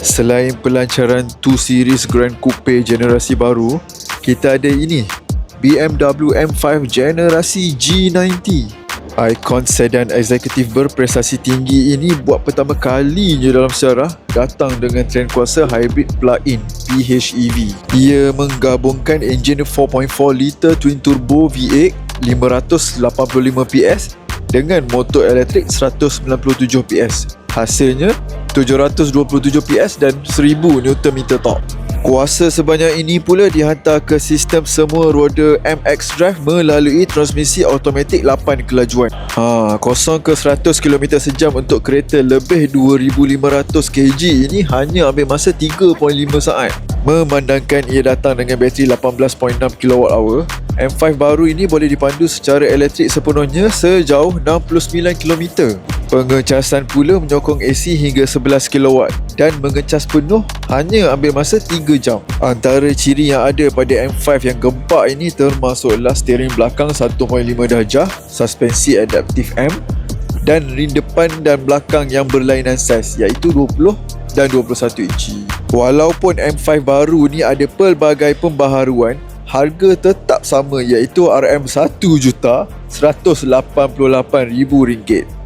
Selain pelancaran 2 Series Grand Coupe generasi baru, kita ada ini BMW M5 generasi G90. Ikon sedan eksekutif berprestasi tinggi ini buat pertama kalinya dalam sejarah datang dengan trend kuasa hybrid plug-in PHEV. Ia menggabungkan enjin 4.4 liter twin turbo V8 585 PS dengan motor elektrik 197 PS. Hasilnya 727 PS dan 1000 Nm torque. Kuasa sebanyak ini pula dihantar ke sistem semua roda MX Drive melalui transmisi automatik 8 kelajuan. Ha, kosong ke 100 km sejam untuk kereta lebih 2500 kg ini hanya ambil masa 3.5 saat. Memandangkan ia datang dengan bateri 18.6 kWh, M5 baru ini boleh dipandu secara elektrik sepenuhnya sejauh 69 km. Pengecasan pula menyokong AC hingga 11 kW dan mengecas penuh hanya ambil masa 3 jam. Antara ciri yang ada pada M5 yang gempak ini termasuklah steering belakang 1.5 darjah, suspensi adaptif M dan rim depan dan belakang yang berlainan saiz iaitu 20 dan 21 inci. Walaupun M5 baru ni ada pelbagai pembaharuan, harga tetap sama iaitu RM1 juta 188,000 ringgit.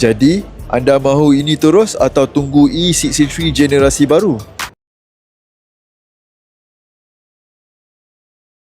Jadi, anda mahu ini terus atau tunggu E63 generasi baru?